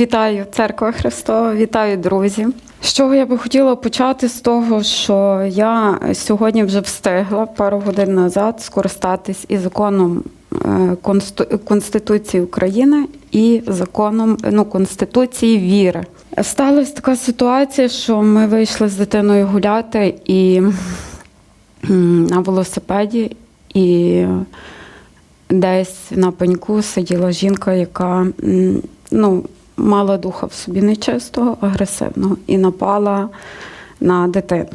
Вітаю, церква Христова, вітаю, друзі. З чого я би хотіла почати з того, що я сьогодні вже встигла пару годин назад скористатись і законом е, Конституції України і законом ну, Конституції віри. Сталася така ситуація, що ми вийшли з дитиною гуляти і на велосипеді, і десь на пеньку сиділа жінка, яка ну, мала духа в собі нечистого, агресивного, і напала на дитину,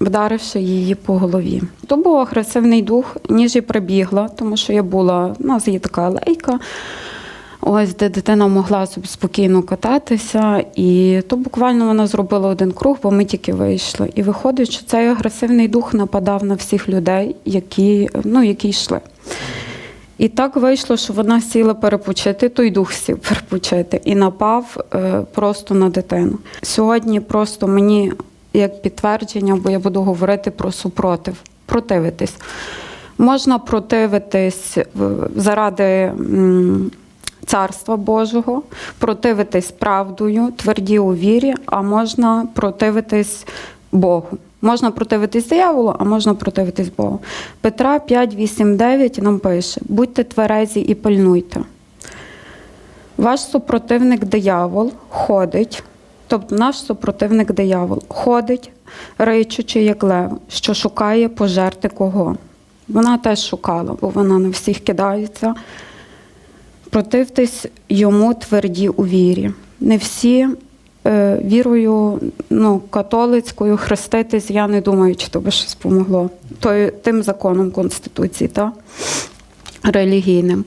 вдаривши її по голові. То був агресивний дух, ніж і прибігла, тому що я була, у нас є така алейка. Ось де дитина могла собі спокійно кататися, і то буквально вона зробила один круг, бо ми тільки вийшли. І виходить, що цей агресивний дух нападав на всіх людей, які, ну, які йшли. І так вийшло, що вона сіла перепочити, той дух сів перепочити і напав е, просто на дитину. Сьогодні просто мені як підтвердження, бо я буду говорити про супротив, противитись. Можна противитись е, заради царства Божого, противитись правдою, тверді у вірі, а можна противитись Богу. Можна противитись дияволу, а можна противитись Богу. Петра 5, 8, 9 нам пише: будьте тверезі і пильнуйте. Ваш супротивник диявол ходить, тобто наш супротивник диявол ходить, ричучи, як лев, що шукає пожерти кого. Вона теж шукала, бо вона на всіх кидається. Противтесь йому тверді у вірі. Не всі вірою ну, католицькою хреститись, я не думаю, чи то би щось помогло. Той, тим законом Конституції, та? релігійним.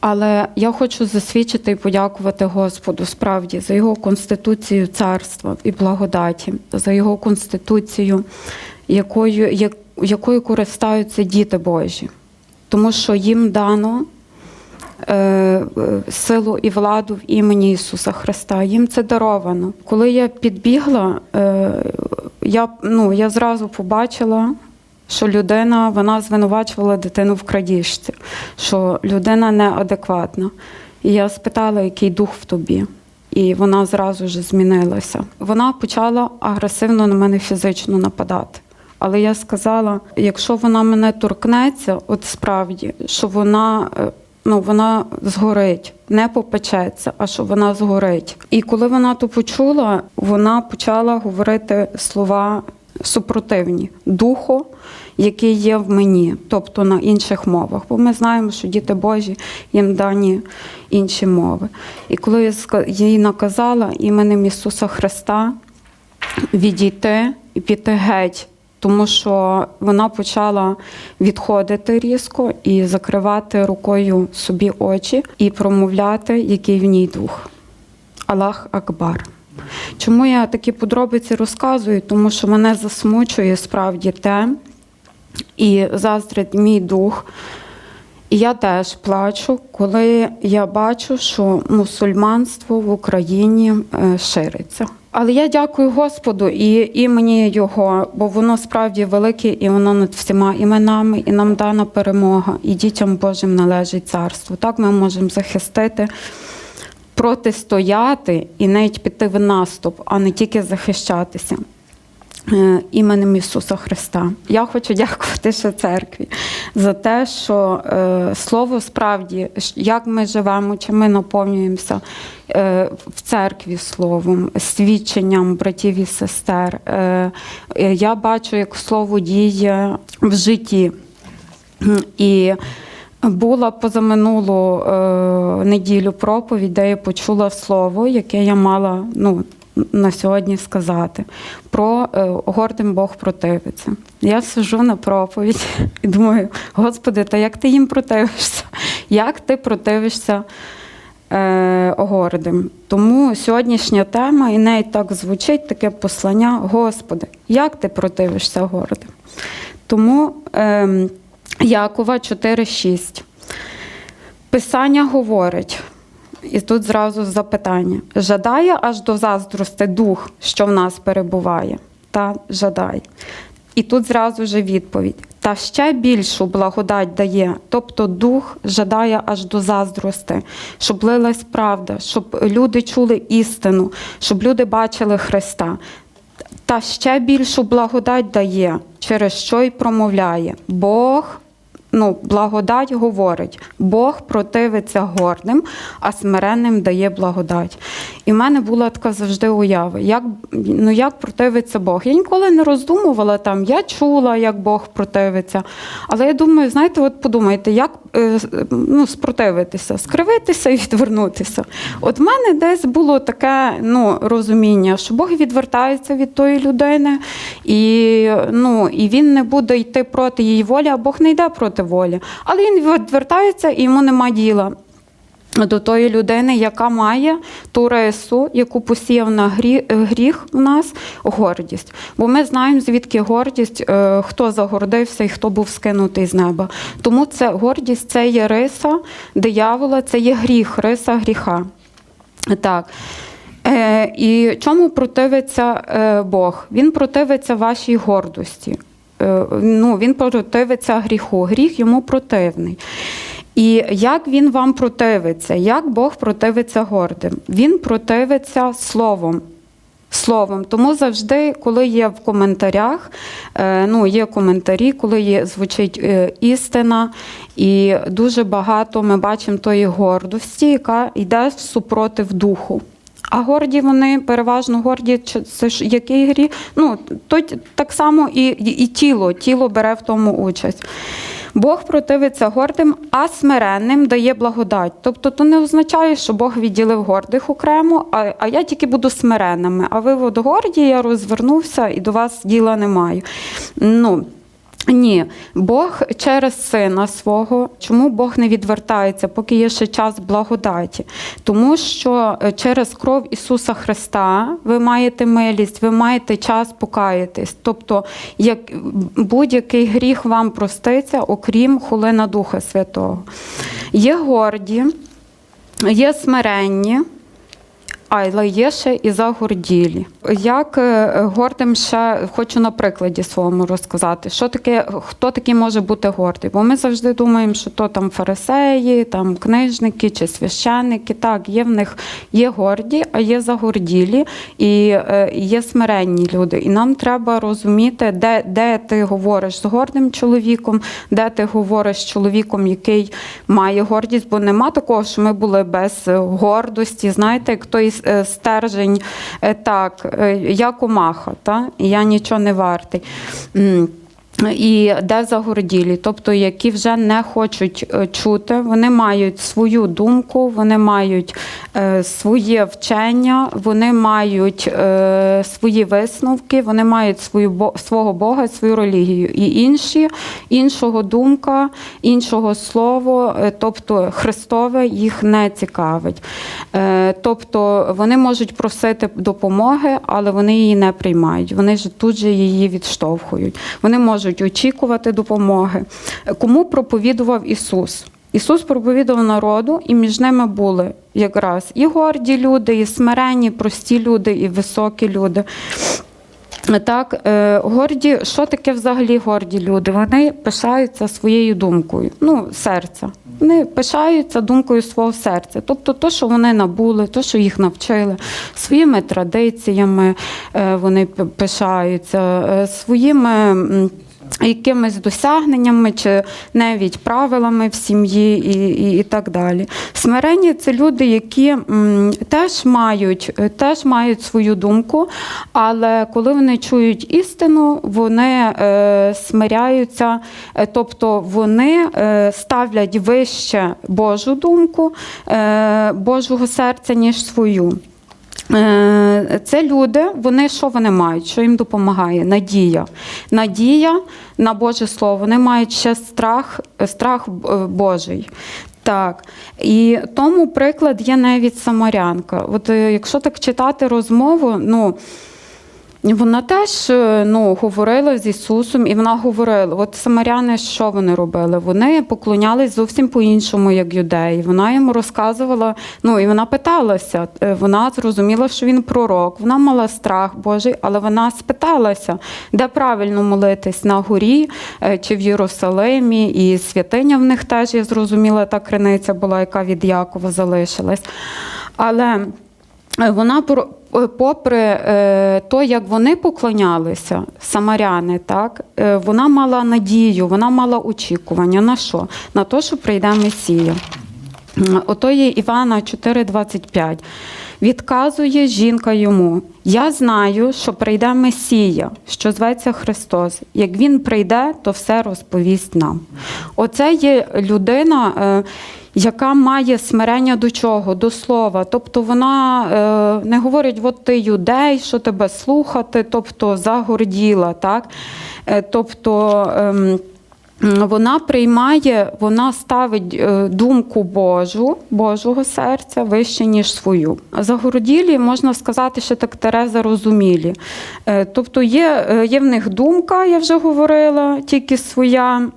Але я хочу засвідчити і подякувати Господу справді за його конституцію царства і благодаті, за його конституцію, якою, як, якою користаються діти Божі. Тому що їм дано е, е, силу і владу в імені Ісуса Христа. Їм це даровано. Коли я підбігла, е, я, ну, я зразу побачила, що людина вона звинувачувала дитину в крадіжці, що людина неадекватна. І я спитала, який дух в тобі. І вона зразу ж змінилася. Вона почала агресивно на мене фізично нападати. Але я сказала: якщо вона мене торкнеться, от справді, що вона, е, ну, вона згорить, не попечеться, а що вона згорить. І коли вона то почула, вона почала говорити слова супротивні духу, який є в мені, тобто на інших мовах. Бо ми знаємо, що діти Божі їм дані інші мови. І коли я їй наказала іменем Ісуса Христа відійти і піти геть, тому що вона почала відходити різко і закривати рукою собі очі і промовляти, який в ній дух. Аллах Акбар. Чому я такі подробиці розказую? Тому що мене засмучує справді те, і заздрить мій дух. І я теж плачу, коли я бачу, що мусульманство в Україні е, шириться. Але я дякую Господу і імені Його, бо воно справді велике і воно над всіма іменами, і нам дана перемога, і дітям Божим належить царство. Так ми можемо захистити, протистояти і навіть піти в наступ, а не тільки захищатися. Е, Іменем Ісуса Христа. Я хочу дякувати ще церкві за те, що е, слово справді, як ми живемо, чи ми наповнюємося е, в церкві словом, свідченням братів і сестер. Е, е, я бачу, як слово діє в житті. І була позаминулу е, неділю проповідь, де я почула слово, яке я мала ну, на сьогодні сказати, про е, гордим Бог противиться. Я сижу на проповідь і думаю, Господи, та як ти їм противишся? Як ти противишся е, гордим? Тому сьогоднішня тема і неї так звучить таке послання, Господи, як ти противишся гордим? Тому е, Якова 4,6. Писання говорить, і тут зразу запитання: жадає аж до заздрости дух, що в нас перебуває, та жадає. І тут зразу же відповідь. Та ще більшу благодать дає, тобто дух жадає аж до заздрости, щоб лилась правда, щоб люди чули істину, щоб люди бачили Христа. Та ще більшу благодать дає, через що й промовляє. Бог ну, благодать говорить, Бог противиться гордим, а смиренним дає благодать. І в мене була така завжди уява, як, ну, як противиться Бог. Я ніколи не роздумувала там, я чула, як Бог противиться. Але я думаю, знаєте, от подумайте, як е, ну, спротивитися, скривитися і відвернутися. От в мене десь було таке ну, розуміння, що Бог відвертається від тої людини, і, ну, і він не буде йти проти її волі, а Бог не йде проти волі. Але він відвертається і йому нема діла. До тої людини, яка має ту рису, яку посіяв на гріх, в нас гордість. Бо ми знаємо, звідки гордість, е, хто загордився і хто був скинутий з неба. Тому це гордість це є риса диявола, це є гріх, риса гріха. Так. Е, і чому противиться е, Бог? Він противиться вашій гордості. Е, ну, він противиться гріху. Гріх йому противний. І як він вам противиться? Як Бог противиться гордим? Він противиться словом. Словом, тому завжди, коли є в коментарях, е, ну є коментарі, коли є звучить е, істина, і дуже багато ми бачимо тої гордості, яка йде супротив духу. А горді вони переважно горді, це ж який гріх? Ну то так само і, і, і тіло, тіло бере в тому участь. Бог противиться гордим, а смиренним дає благодать. Тобто, то не означає, що Бог відділив гордих окремо, а, а я тільки буду смиренними. А ви от горді, я розвернувся і до вас діла не маю. Ну, ні, Бог через сина свого. Чому Бог не відвертається, поки є ще час благодаті? Тому що е, через кров Ісуса Христа ви маєте милість, ви маєте час покаятись. Тобто, як будь-який гріх вам проститься, окрім хулина Духа Святого. Є горді, є смиренні. Але є ще і загорділі. Як е, гордим ще хочу на прикладі своєму розказати, що таке, хто такий може бути гордий? Бо ми завжди думаємо, що то там фарисеї, там книжники чи священники. Так, є в них є горді, а є загорділі і е, є смиренні люди. І нам треба розуміти, де, де ти говориш з гордим чоловіком, де ти говориш з чоловіком, який має гордість, бо нема такого, що ми були без гордості. Знаєте, як той стержень, е, так, е, я комаха, та? я нічого не вартий. І де загорділі, тобто які вже не хочуть е, чути, вони мають свою думку, вони мають е, своє вчення, вони мають е, свої висновки, вони мають свою свого Бога, свою релігію. І інші іншого думка, іншого слова, тобто Христове, їх не цікавить. Тобто вони можуть просити допомоги, але вони її не приймають. Вони ж тут же її відштовхують. Вони можуть очікувати допомоги. Кому проповідував Ісус? Ісус проповідував народу, і між ними були якраз і горді люди, і смиренні, прості люди, і високі люди. Так, е, горді, що таке взагалі горді люди? Вони пишаються своєю думкою, ну, серця. Вони пишаються думкою свого серця. Тобто, то, що вони набули, то, що їх навчили, своїми традиціями е, вони пишаються, е, своїми. Якимись досягненнями чи навіть правилами в сім'ї і, і, і так далі. Смиренні це люди, які м, теж мають, теж мають свою думку, але коли вони чують істину, вони е, смиряються, е, тобто вони е, ставлять вище Божу думку, е, Божого серця, ніж свою. Е, Це люди, вони що вони мають? Що їм допомагає? Надія. Надія на Боже Слово. Вони мають ще страх, страх е, Божий. Так, і тому приклад є навіть самарянка. От е, якщо так читати розмову, ну Вона теж е, ну, говорила з Ісусом, і вона говорила: от самаряни, що вони робили? Вони поклонялись зовсім по-іншому, як юдеї. Вона йому розказувала, ну і вона питалася. Е, Вона зрозуміла, що він пророк. Вона мала страх Божий, але вона спиталася, де правильно молитись на горі е, чи в Єрусалимі, і святиня в них теж я зрозуміла, та криниця була, яка від Якова залишилась. Але Вона попри е, то, як вони поклонялися, самаряни, так е, вона мала надію, вона мала очікування на що? На те, що прийде Месія. Ото є Івана 4,25. Відказує жінка йому: Я знаю, що прийде Месія, що зветься Христос. Як він прийде, то все розповість нам. Оце є людина. Яка має смирення до чого? До слова. Тобто вона е, не говорить, от ти юдей, що тебе слухати, тобто загорділа. Так? Е, тобто ем, вона приймає, вона ставить е, думку Божу, Божого серця вище, ніж свою. Загороділі, можна сказати, що так Тереза розумілі. Тобто є, є в них думка, я вже говорила, тільки своя.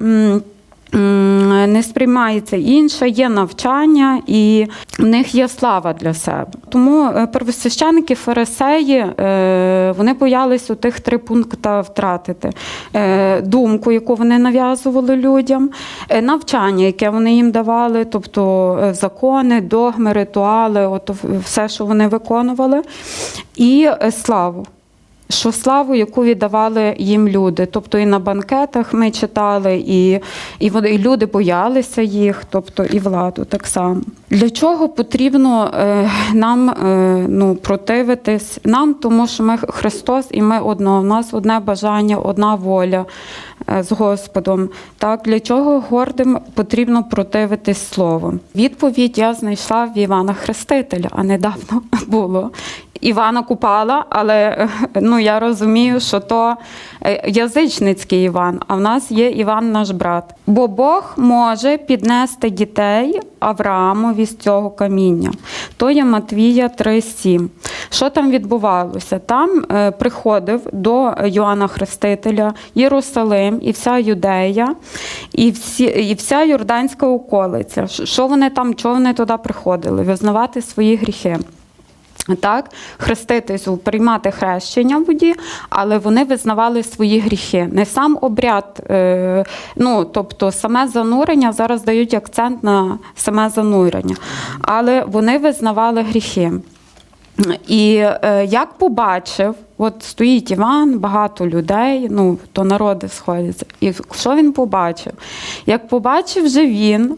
Не сприймається інше, є навчання, і в них є слава для себе. Тому е, первосвященники, фарисеї, е, вони боялись у тих три пункти втратити: Е, думку, яку вони нав'язували людям, навчання, яке вони їм давали, тобто закони, догми, ритуали, от все, що вони виконували, і славу що славу, яку віддавали їм люди. Тобто і на банкетах ми читали, і, і, вони, і люди боялися їх, тобто і владу так само. Для чого потрібно е, нам е, ну, противитись? Нам, тому що ми Христос і ми одно. У нас одне бажання, одна воля е, з Господом. Так, для чого гордим потрібно противитись словом? Відповідь я знайшла в Івана Хрестителя, а недавно було. Івана Купала, але е, ну, я розумію, що то е, язичницький Іван, а в нас є Іван наш брат. Бо Бог може піднести дітей Авраамові з цього каміння. То є Матвія 3,7. Що там відбувалося? Там е, приходив до Йоанна Хрестителя Єрусалим і вся Юдея, і, всі, і вся Йорданська околиця. Що вони там, чого вони туди приходили? Визнавати свої гріхи. Так, хреститись, приймати хрещення в воді, але вони визнавали свої гріхи. Не сам обряд, е, ну тобто саме занурення зараз дають акцент на саме занурення, але вони визнавали гріхи. І е, як побачив, от стоїть Іван, багато людей, ну то народи сходяться. І що він побачив? Як побачив же він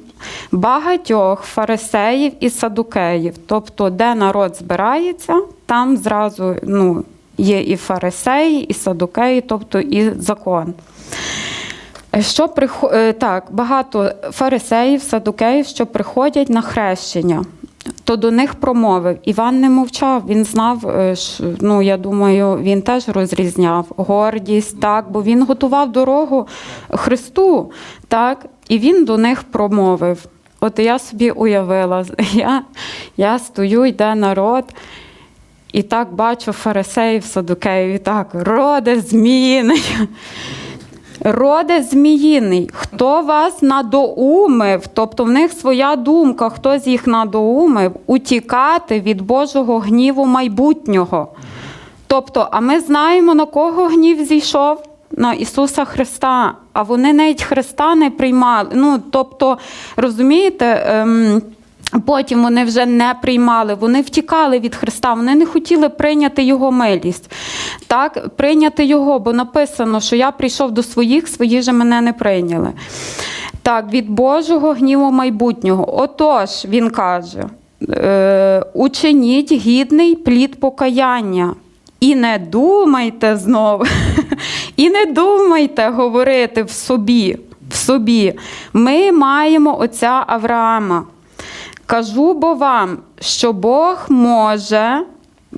багатьох фарисеїв і садукеїв, тобто, де народ збирається, там зразу ну, є і фарисеї, і садукеї, тобто і закон. Що прихо... е, так, багато фарисеїв, садукеїв, що приходять на хрещення, то до них промовив. Іван не мовчав, він знав, е, ну я думаю, він теж розрізняв гордість, так, бо він готував дорогу Христу, так, і він до них промовив. От я собі уявила, я, я стою, йде народ. І так бачу фарисеїв, садукеїв, і так, роде зміїний. Роде зміїний, хто вас надоумив, тобто в них своя думка, хтось їх надоумив, утікати від Божого гніву майбутнього. Тобто, а ми знаємо, на кого гнів зійшов? На Ісуса Христа. А вони навіть Христа не приймали. Ну, тобто, розумієте, ем, потім вони вже не приймали, вони втікали від Христа, вони не хотіли прийняти Його милість. Так, прийняти Його, бо написано, що я прийшов до своїх, свої же мене не прийняли. Так, від Божого гніву майбутнього. Отож, він каже: е, учиніть гідний плід покаяння. І не думайте знову, і не думайте говорити в собі, в собі. Ми маємо отця Авраама. Кажу бо вам, що Бог може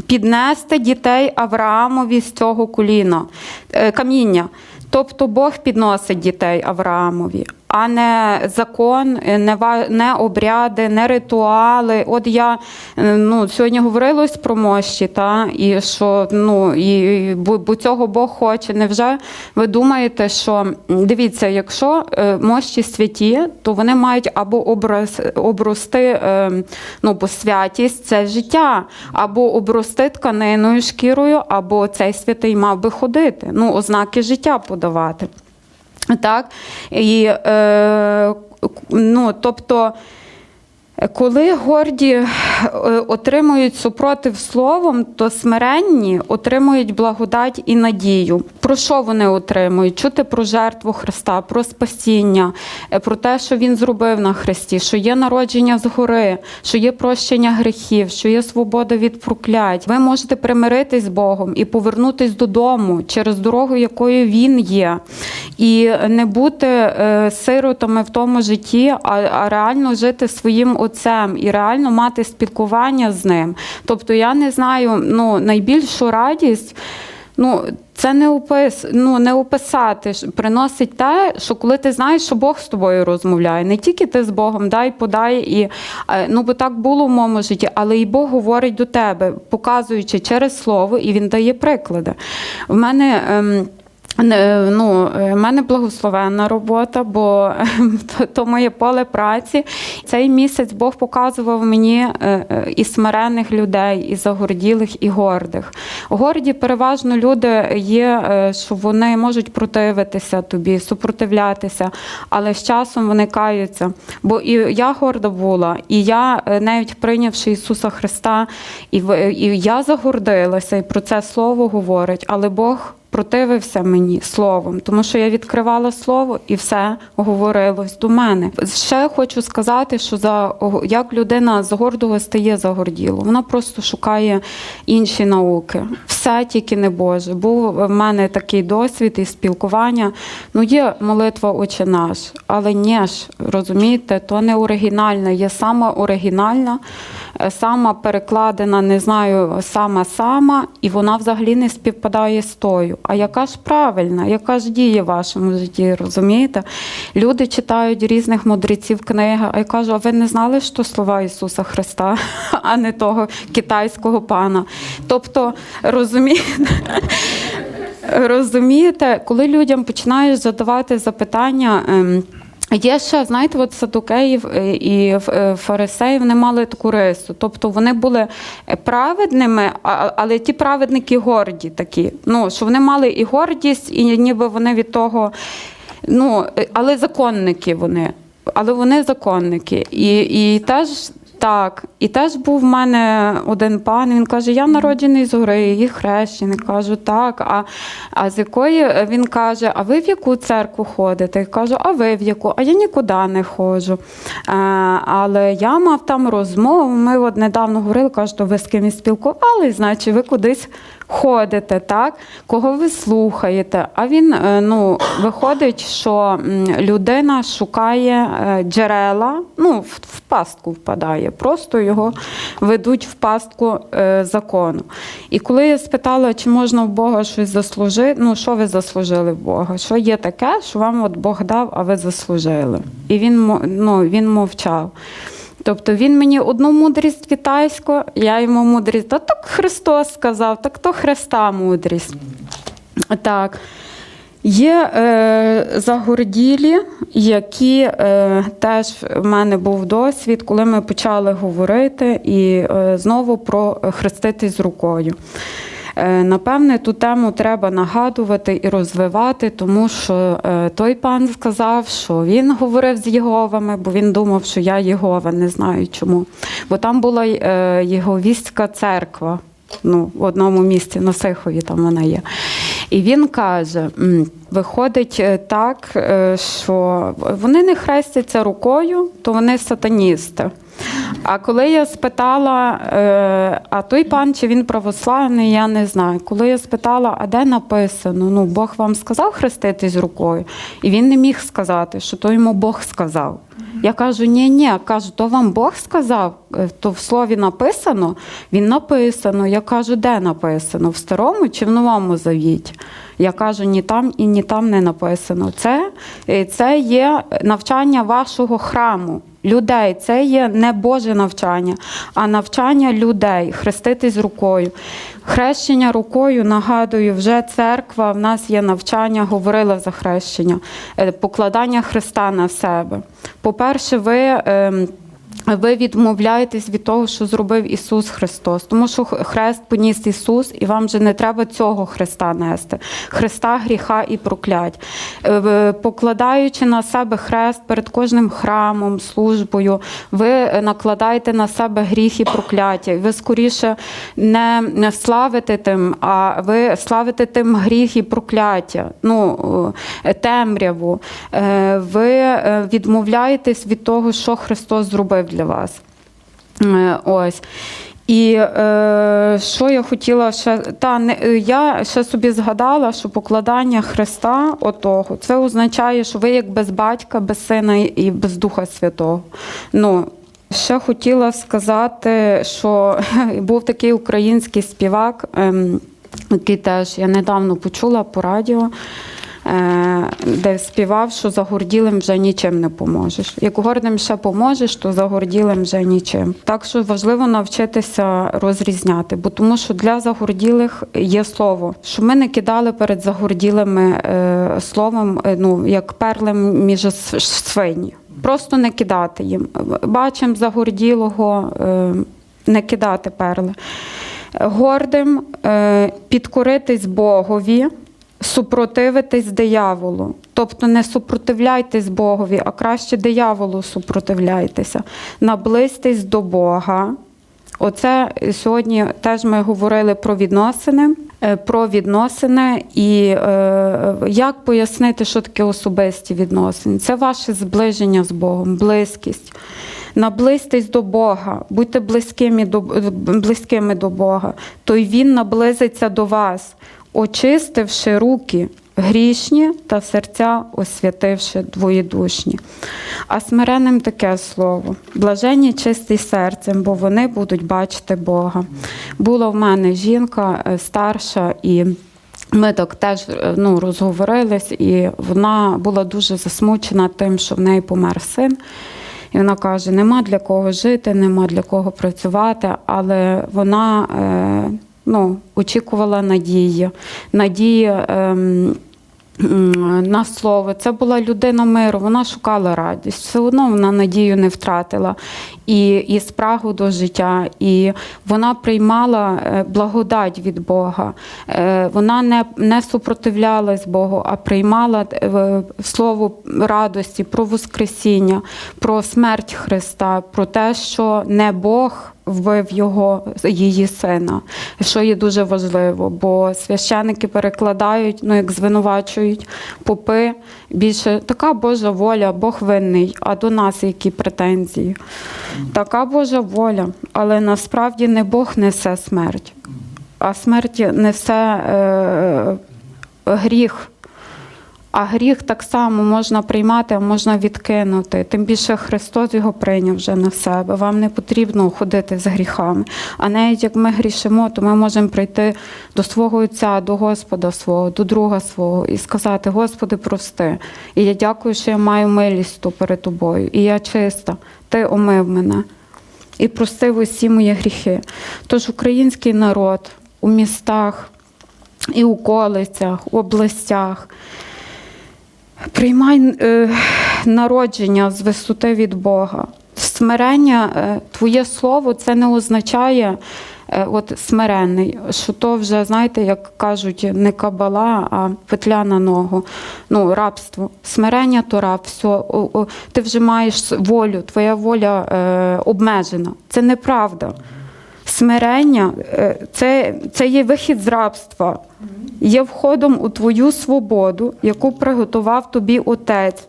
піднести дітей Авраамові з цього коліна, е, каміння. Тобто Бог підносить дітей Авраамові. А не закон, не, не обряди, не ритуали. От я е, ну, сьогодні говорилось про мощі, та, і що ну, і, бо, бо цього Бог хоче. Невже ви думаєте, що дивіться, якщо е, мощі святі, то вони мають або образ, обрости, е, ну, бо святість це життя, або обрости тканиною, шкірою, або цей святий мав би ходити, ну, ознаки життя подавати. Так? І, е, ну, тобто, коли горді е, отримують супротив словом, то смиренні отримують благодать і надію. Про що вони отримують? Чути про жертву Христа, про спасіння, е, про те, що Він зробив на Христі, що є народження згори, що є прощення гріхів, що є свобода від проклять. Ви можете примиритись з Богом і повернутись додому через дорогу, якою Він є, і не бути е, сиротами в тому житті, а, реально жити своїм отцем і реально мати спілкування з ним. Тобто я не знаю ну, найбільшу радість. Ну, це не опис, ну не описати. Приносить те, що коли ти знаєш, що Бог з тобою розмовляє, не тільки ти з Богом, дай, подай і е, ну бо так було в моєму житті, але і Бог говорить до тебе, показуючи через слово, і він дає приклади. В мене. ем, Ну, в мене благословенна робота, бо то, то моє поле праці. Цей місяць Бог показував мені е, е, і смирених людей, і загорділих, і гордих. Горді переважно люди є, е, що вони можуть противитися тобі, супротивлятися, але з часом вони каються. Бо і я горда була, і я, е, навіть прийнявши Ісуса Христа, і, і я загордилася, і про це слово говорить, але Бог противився мені словом, тому що я відкривала слово і все говорилось до мене. Ще хочу сказати, що за як людина з гордого стає загорділо, вона просто шукає інші науки. Все тільки не Боже. Був в мене такий досвід і спілкування. Ну, є молитва Отче наш, але ні ж, розумієте, то не оригінальна, є сама оригінальна, сама перекладена, не знаю, сама сама, і вона взагалі не співпадає з тою. А яка ж правильна, яка ж діє в вашому житті, розумієте? Люди читають різних мудреців книги, а я кажу, а ви не знали, що слова Ісуса Христа, а не того китайського пана. Тобто, розумієте? Розумієте, коли людям починаєш задавати запитання. Є ще, знаєте, от садукеїв е, і е, фарисеїв вони мали таку рису. Тобто вони були праведними, але ті праведники горді такі. Ну, що вони мали і гордість, і ніби вони від того, ну, е, але законники вони. Але вони законники. І, і теж так, і теж був в мене один пан. Він каже: Я народжений з гори, і хрещений. Кажу, так. А, а з якої він каже: А ви в яку церкву ходите? Я кажу, а ви в яку? А я нікуди не ходжу. А, але я мав там розмову. Ми от недавно говорили, кажу, то ви з кимось спілкувались, значить, ви кудись ходите, так? Кого ви слухаєте? А він е, ну, виходить, що людина шукає е, джерела, ну, в, пастку впадає, просто його ведуть в пастку е, закону. І коли я спитала, чи можна в Бога щось заслужити, ну що ви заслужили в Бога? Що є таке, що вам от Бог дав, а ви заслужили? І він, ну, він мовчав. Тобто він мені одну мудрість китайську, я йому мудрість, та так Христос сказав, так то Христа мудрість. Так. Є е, загорділі, які е, теж в мене був досвід, коли ми почали говорити і е, знову про хреститись рукою. Е, Напевне, ту тему треба нагадувати і розвивати, тому що е, той пан сказав, що він говорив з Єговами, бо він думав, що я Єгова, не знаю чому. Бо там була е, Єговістська церква. Ну, в одному місці на Сихові там вона є. І він каже: виходить е, так, е, що вони не хрестяться рукою, то вони сатаністи. А коли я спитала, е, а той пан, чи він православний, я не знаю. Коли я спитала, а де написано, ну Бог вам сказав хреститись рукою, і він не міг сказати, що то йому Бог сказав. Я кажу, ні, ні, кажу, то вам Бог сказав, то в слові написано, він написано. Я кажу, де написано? В старому чи в новому завіті? Я кажу, ні там і ні там не написано. Це, е, це є навчання вашого храму. Людей, це є не Боже навчання, а навчання людей, хреститись рукою. Хрещення рукою, нагадую, вже церква, в нас є навчання, говорила за хрещення, е, покладання Христа на себе. По-перше, ви. Ви відмовляєтесь від того, що зробив Ісус Христос, тому що хрест поніс Ісус, і вам вже не треба цього хреста нести, хреста гріха і проклять. Е, Покладаючи на себе хрест перед кожним храмом, службою, ви накладаєте на себе гріх і прокляття. Ви скоріше не славите тим, а ви славите тим гріх і прокляття, ну, е, темряву. Е, Ви відмовляєтесь від того, що Христос зробив для вас. Е, Ось. І е, що я хотіла ще. Та, не, е, я ще собі згадала, що покладання Христа отого, це означає, що ви як без батька, без сина і без Духа Святого. Ну, ще хотіла сказати, що був такий український співак, ем, який теж я недавно почула по радіо. Е, Де співав, що загорділим вже нічим не поможеш. Як гордим ще поможеш, то загорділим вже нічим. Так що важливо навчитися розрізняти, бо тому що для загорділих є слово, що ми не кидали перед загорділими е, словом, е, ну як перлем між свині. Просто не кидати їм. Бачимо загорділого, не кидати перли. Гордим підкоритись Богові, супротивитись дияволу. Тобто не супротивляйтесь Богові, а краще дияволу супротивляйтеся. Наблизьтесь до Бога. Оце сьогодні теж ми говорили про відносини, е, про відносини і е, як пояснити, що таке особисті відносини. Це ваше зближення з Богом, близькість. Наблизьтесь до Бога, будьте близькими до, близькими до Бога, то й Він наблизиться до вас, очистивши руки грішні та серця освятивши двоєдушні. А смиренним таке слово: блаженні чисті серцем, бо вони будуть бачити Бога. Була в мене жінка е, старша і. Ми так теж е, ну, розговорились, і вона була дуже засмучена тим, що в неї помер син. І вона каже: нема для кого жити, нема для кого працювати, але вона е, ну, очікувала надії. Надії. ем, на слово. Це була людина миру, вона шукала радість. Все одно вона надію не втратила і, і спрагу до життя, і вона приймала е, благодать від Бога. Е, Вона не, не супротивлялась Богу, а приймала е, слово радості про Воскресіння, про смерть Христа, про те, що не Бог. Вбив його її сина, що є дуже важливо, бо священники перекладають, ну як звинувачують попи більше така Божа воля, Бог винний, а до нас які претензії. Така Божа воля, але насправді не Бог несе смерть, а смерть несе е, гріх. А гріх так само можна приймати, а можна відкинути. Тим більше Христос його прийняв вже на себе. Вам не потрібно ходити з гріхами. А навіть як ми грішимо, то ми можемо прийти до свого Отця, до Господа свого, до друга свого і сказати: Господи, прости. І я дякую, що я маю милість ту перед тобою. І я чиста, ти омив мене і простив усі мої гріхи. Тож український народ у містах і у колицях, у областях. Приймай е, народження з висоти від Бога. Смирення, е, твоє слово, це не означає е, от смиренний, що то вже, знаєте, як кажуть, не кабала, а петля на ногу. Ну, рабство. Смирення то раб, все. О, о, ти вже маєш волю, твоя воля е, обмежена. Це неправда. Смирення е, це, це є вихід з рабства, є входом у твою свободу, яку приготував тобі Отець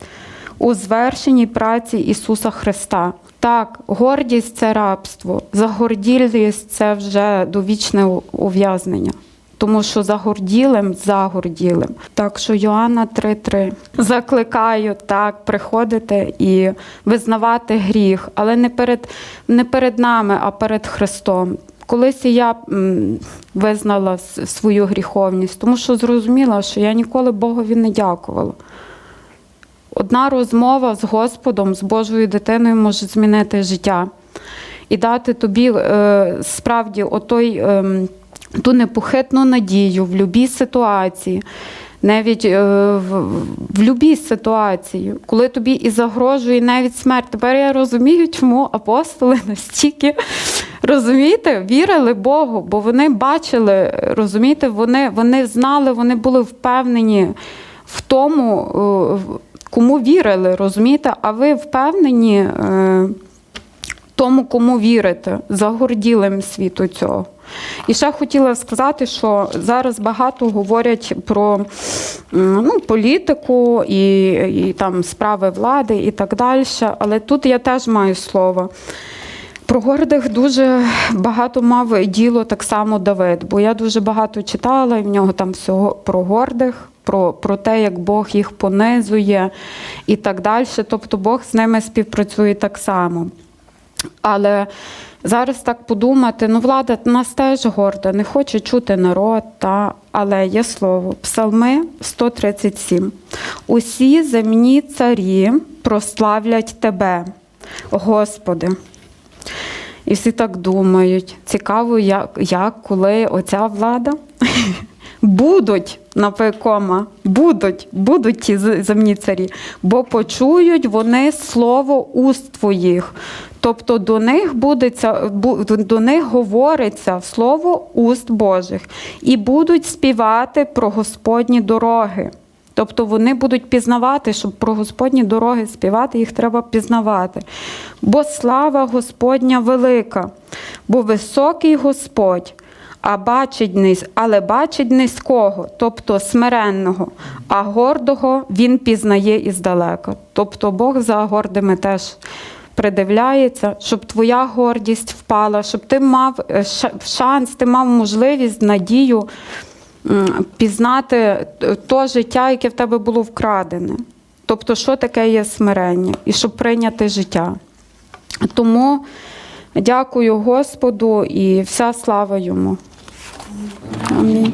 у звершеній праці Ісуса Христа. Так, гордість це рабство, загорділість це вже довічне ув'язнення. Тому що загорділим, загорділим. Так що Йоанна 3.3. Закликаю так приходити і визнавати гріх, але не перед, не перед нами, а перед Христом. Колись я визнала свою гріховність, тому що зрозуміла, що я ніколи Богові не дякувала. Одна розмова з Господом, з Божою дитиною може змінити життя і дати тобі е, справді отой, ем, ту непохитну надію в будь-якій ситуації. Навіть е, в, в будь-якій ситуації, коли тобі і загрожує навіть смерть. Тепер я розумію, чому апостоли настільки розумієте, вірили Богу, бо вони бачили, розумієте, вони, вони знали, вони були впевнені в тому, е, кому вірили, розумієте, а ви впевнені е, тому, кому вірите, загорділим світу цього. І ще хотіла сказати, що зараз багато говорять про ну, політику і, і там справи влади і так далі. Але тут я теж маю слово. Про гордих дуже багато мав діло так само Давид, бо я дуже багато читала, і в нього там всього про гордих, про, про те, як Бог їх понизує і так далі. Тобто Бог з ними співпрацює так само. Але зараз так подумати, ну влада нас теж горда, не хоче чути народ, та, але є слово. Псалми 137. Усі земні царі прославлять тебе, Господи. І всі так думають. Цікаво, як, як коли оця влада будуть напекома, будуть, будуть ті земні царі, бо почують вони слово уст твоїх. Тобто до них буде ця- бу- до них говориться слово уст Божих, і будуть співати про Господні дороги. Тобто вони будуть пізнавати, щоб про Господні дороги співати, їх треба пізнавати. Бо слава Господня велика, бо високий Господь, а бачить низ, але бачить низького, тобто смиренного, а гордого він пізнає іздалека. Тобто Бог за гордими теж придивляється, щоб твоя гордість впала, щоб ти мав е, шанс, ти мав можливість, надію пізнати то життя, яке в тебе було вкрадене. Тобто, що таке є смирення, і щоб прийняти життя. Тому дякую Господу і вся слава йому. Амінь.